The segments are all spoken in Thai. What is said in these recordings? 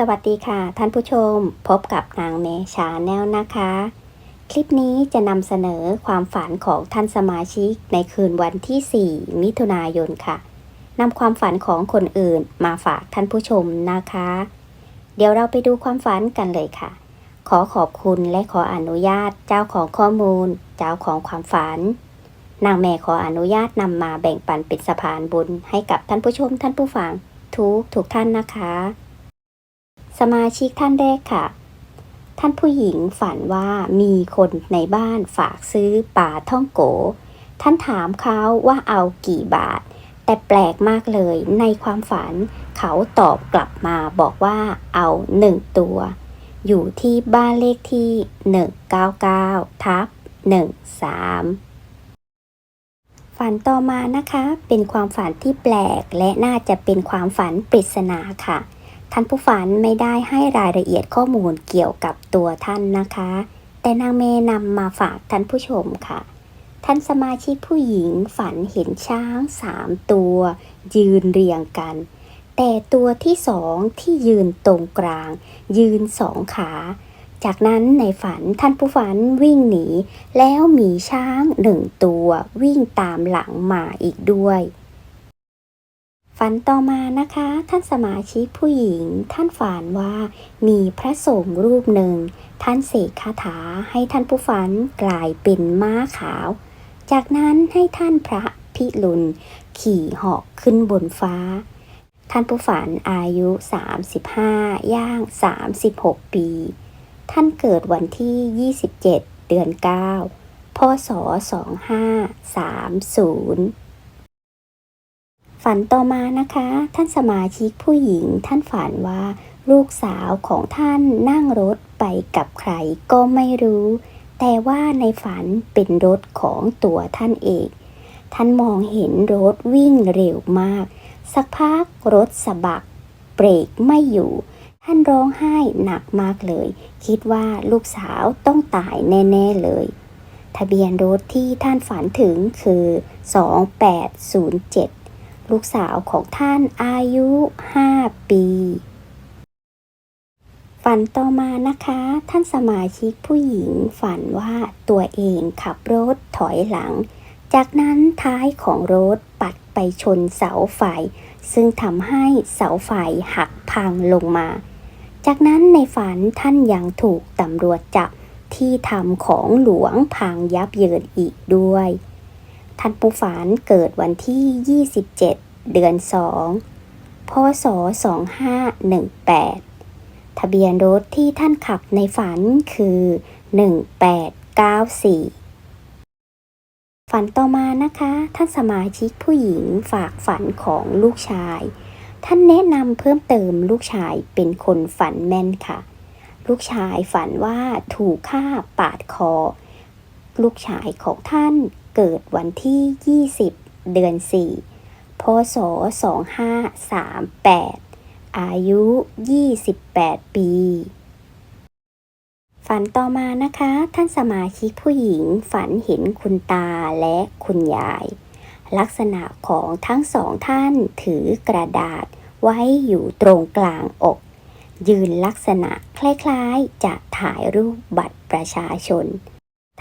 สวัสดีค่ะ ท่านผู้ชมพบกับนางเมชาแนลนะคะ คลิปนี้จะนำเสนอความฝันของท่านสมาชิกในคืนวันที่ 4 มิถุนายนค่ะนำความฝันของคนอื่นมาฝากท่านผู้ชมนะคะ เดี๋ยวเราไปดูความฝันกันเลยค่ะ ขอขอบคุณและขออนุญาตเจ้าของข้อมูล เจ้าของความฝัน นางแม่ขออนุญาตนำมาแบ่งปันเป็นสะพานบุญให้กับท่านผู้ชมท่านผู้ฟังทุกทุกท่านนะคะ สมาชิกท่านแรกค่ะ ท่านผู้หญิงฝันว่ามีคนในบ้านฝากซื้อป่าท่องโก ท่านถามเขาว่าเอากี่บาท แต่แปลกมากเลยในความฝันเขาตอบกลับมาบอกว่าเอาหนึ่งตัว อยู่ที่บ้านเลขที่ 199 ทับ 13ฝันต่อมานะคะเป็นความฝันที่แปลกและน่าจะเป็นความฝันปริศนาค่ะ ท่านผู้ฝันไม่ได้ให้รายละเอียดข้อมูลเกี่ยวกับตัวท่านนะคะ แต่นางเมนำมาฝากท่านผู้ชมค่ะ ท่านสมาชิกผู้หญิงฝันเห็นช้างสามตัว ยืนเรียงกัน แต่ตัวที่สองที่ยืนตรงกลาง ยืนสองขา จากนั้นในฝันท่านผู้ฝันวิ่งหนี แล้วมีช้างหนึ่งตัววิ่งตามหลังมาอีกด้วย ฝันต่อมานะคะ ท่านสมาชิกผู้หญิง ท่านฝันว่ามีพระสงฆ์รูปหนึ่ง ท่านเสกคาถาให้ท่านผู้ฝันกลายเป็นม้าขาว จากนั้นให้ท่านพระพิรุณขี่เหาะขึ้นบนฟ้า ท่านผู้ฝันอายุ 35 ย่าง 36 ปี ท่านเกิดวันที่ 27 เดือน 9 พศ 2530 ฝันต่อมานะคะ ท่านสมาชิกผู้หญิง ท่านฝันว่าลูกสาวของท่านนั่งรถไปกับใครก็ไม่รู้ แต่ว่าในฝันเป็นรถของตัวท่านเอง ท่านมองเห็นรถวิ่งเร็วมาก สักพักรถสะบักเบรกไม่อยู่ ท่านร้องไห้หนักมากเลย คิดว่าลูกสาวต้องตายแน่ ๆ เลย ทะเบียนรถที่ท่านฝันถึงคือ 2807 ลูกสาวของท่านอายุ 5 ปี ฝันต่อมานะคะ ท่านสมาชิกผู้หญิงฝันว่าตัวเองขับรถถอยหลัง จากนั้นท้ายของรถปัดไปชนเสาไฟ ซึ่งทำให้เสาไฟหักพังลงมา จากนั้นในฝันท่านยังถูกตำรวจจับที่ทำของหลวงพังยับเยินอีกด้วย ท่านผู้ฝันเกิดวันที่ 27 เดือน 2 พศ 2518 ทะเบียนรถที่ท่านขับในฝันคือ 1894 ฝันต่อมานะคะ ท่านสมาชิกผู้หญิงฝากฝันของลูกชาย ท่านแนะนำเพิ่มเติมลูกชายเป็นคนฝันแม่นค่ะ ลูกชายฝันว่าถูกฆ่าปาดคอ ลูกชายของท่าน เกิดวันที่ 20 เดือน 4 พศ 2538 อายุ 28 ปี ฝันต่อมานะคะ ท่านสมาชิกผู้หญิงฝันเห็นคุณตาและคุณยาย ลักษณะของทั้งสองท่านถือกระดาษไว้อยู่ตรงกลางอก ยืนลักษณะคล้ายๆ จะถ่ายรูปบัตรประชาชน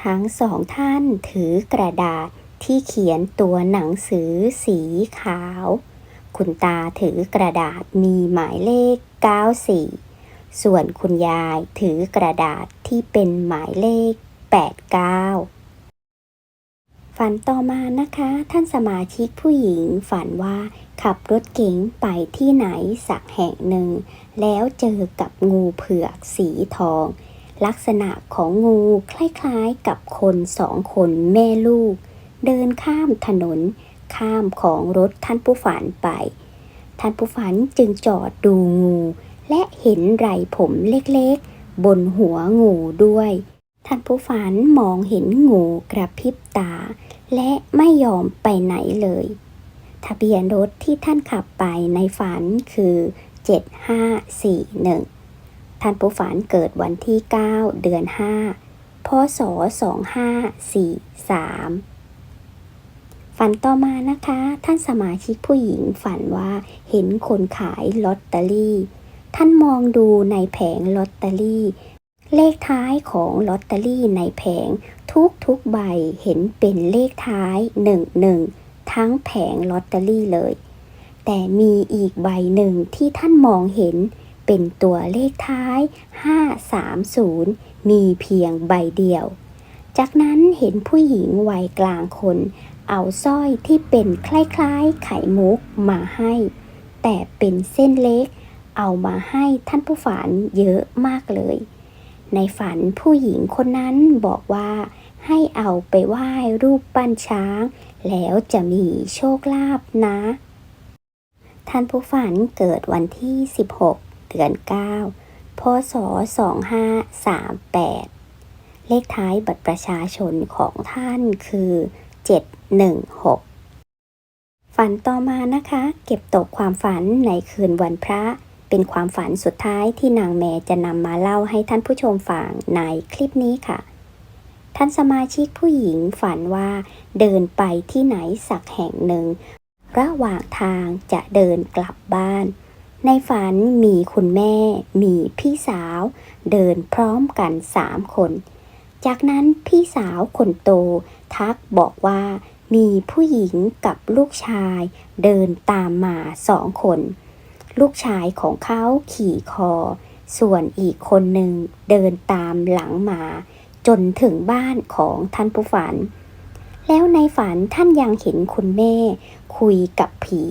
ทั้งสองท่านถือกระดาษที่เขียนตัวหนังสือสีขาว คุณตาถือกระดาษมีหมายเลข 94 ส่วนคุณยายถือกระดาษที่เป็นหมายเลข 89 ฝันต่อมานะคะ ท่านสมาชิกผู้หญิงฝันว่าขับรถเก๋งไปที่ไหนสักแห่งหนึ่ง แล้วเจอกับงูเผือกสีทอง ลักษณะของงูคล้ายๆกับคนสองคนแม่ลูก เดินข้ามถนน ข้ามของรถท่านผู้ฝันไป ท่านผู้ฝันจึงจอดดูงู และเห็นไรผมเล็กๆ บนหัวงูด้วย ท่านผู้ฝันมองเห็นงูกระพริบตา และไม่ยอมไปไหนเลย ทะเบียนรถที่ท่านขับไปในฝันคือ 7541 ท่านผู้ฝันเกิดวันที่ 9 เดือน 5 พศ 2543 ฝันต่อมานะคะ ท่านสมาชิกผู้หญิงฝันว่าเห็นคนขายลอตเตอรี่ ท่านมองดูในแผงลอตเตอรี่ เลขท้ายของลอตเตอรี่ในแผงทุกทุกๆใบเห็นเป็นเลขท้ายหนึ่งหนึ่งทั้งแผงลอตเตอรี่เลย แต่มีอีกใบหนึ่งที่ท่านมองเห็น เป็นตัวเลขท้าย 530 มีเพียงใบเดียว จากนั้นเห็นผู้หญิงวัยกลางคน เอาสร้อยที่เป็นคล้ายๆไข่มุกมาให้ แต่เป็นเส้นเล็ก เอามาให้ท่านผู้ฝันเยอะมากเลย ในฝันผู้หญิงคนนั้นบอกว่า ให้เอาไปไหว้รูปปั้นช้าง แล้วจะมีโชคลาภนะ ท่านผู้ฝันเกิดวันที่ 16 เดือน 9 พศ 2538 เลขท้ายบัตรประชาชนของท่านคือ 716 ฝันต่อมานะคะ เก็บตกความฝันในคืนวันพระ เป็นความฝันสุดท้ายที่นางแม่จะนำมาเล่าให้ท่านผู้ชมฟังในคลิปนี้ค่ะท่านสมาชิกผู้หญิงฝันว่าเดินไปที่ไหนสักแห่งหนึ่ง ระหว่างทางจะเดินกลับบ้าน ในฝันมีคุณแม่ มีพี่สาว เดินพร้อมกันสามคน จากนั้นพี่สาวคนโต ทักบอกว่า มีผู้หญิงกับลูกชาย เดินตามมาสองคน ลูกชายของเขาขี่คอ ส่วนอีกคนหนึ่งเดินตามหลังมา จนถึงบ้านของท่านผู้ฝัน แล้วในฝันท่านยังเห็นคุณแม่ คุยกับผี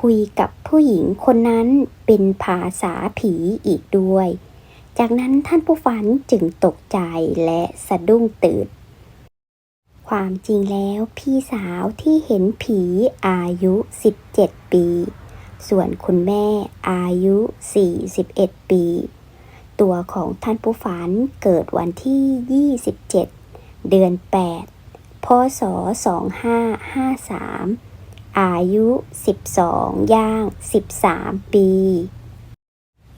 คุยกับผู้หญิงคนนั้นเป็นภาษาผีอีกด้วย จากนั้นท่านผู้ฝันจึงตกใจและสะดุ้งตื่น ความจริงแล้วพี่สาวที่เห็นผีอายุ 17 ปี ส่วนคุณแม่อายุ 41 ปี ตัวของท่านผู้ฝันเกิดวันที่ 27 เดือน 8 พศ 2553 อายุ 12 ย่าง 13 ปี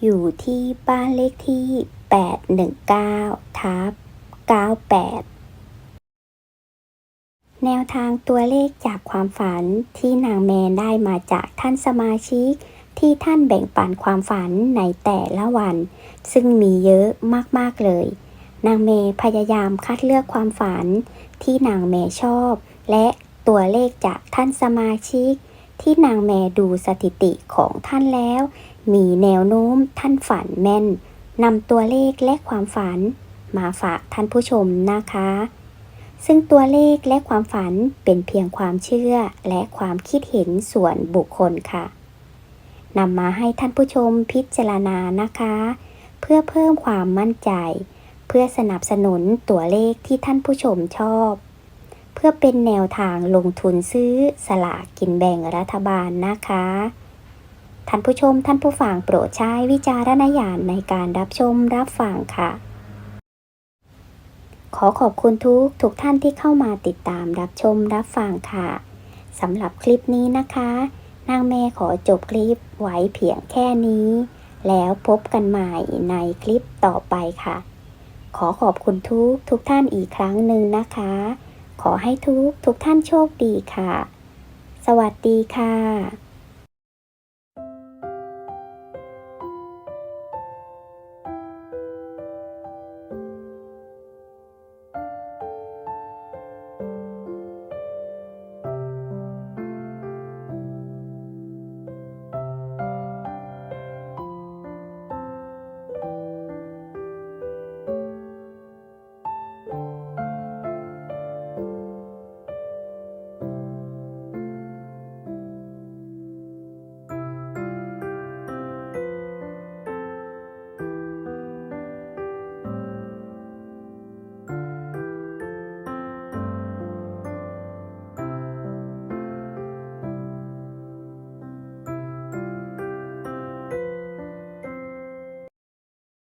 อยู่ที่บ้านเลขที่ 819 ทับ 98 แนวทางตัวเลขจากความฝันที่นางแมนได้มาจากท่านสมาชิกที่ท่านแบ่งปันความฝันในแต่ละวัน ซึ่งมีเยอะมาก ๆ เลย นางเมย์พยายามคัดเลือกความฝันที่นางเมย์ชอบ และ ตัวเลขจากท่านสมาชิก ที่นางแมดูสถิติของท่านแล้ว มีแนวโน้มท่านฝันแม่นนำตัวเลขและความฝัน มาฝากท่านผู้ชมนะคะ ซึ่งตัวเลขและความฝันเป็นเพียงความเชื่อและความคิดเห็นส่วนบุคคลค่ะนำมาให้ท่านผู้ชมพิจารณานะคะ เพื่อเพิ่มความมั่นใจ เพื่อสนับสนุนตัวเลขที่ท่านผู้ชมชอบ เพื่อเป็นแนวทางลงทุนซื้อสลากกินแบ่งรัฐบาลนะคะ ท่านผู้ชมท่านผู้ฟังโปรดใช้วิจารณญาณในการรับชมรับฟังค่ะ ขอขอบคุณทุกทุกท่านที่เข้ามาติดตามรับชมรับฟังค่ะสำหรับคลิปนี้นะคะนางแม่ขอจบคลิปไว้เพียงแค่นี้ แล้วพบกันใหม่ในคลิปต่อไปค่ะ ขอขอบคุณทุกทุกท่านอีกครั้งหนึ่งนะคะ ขอให้ทุกทุกท่านโชคดีค่ะ สวัสดีค่ะ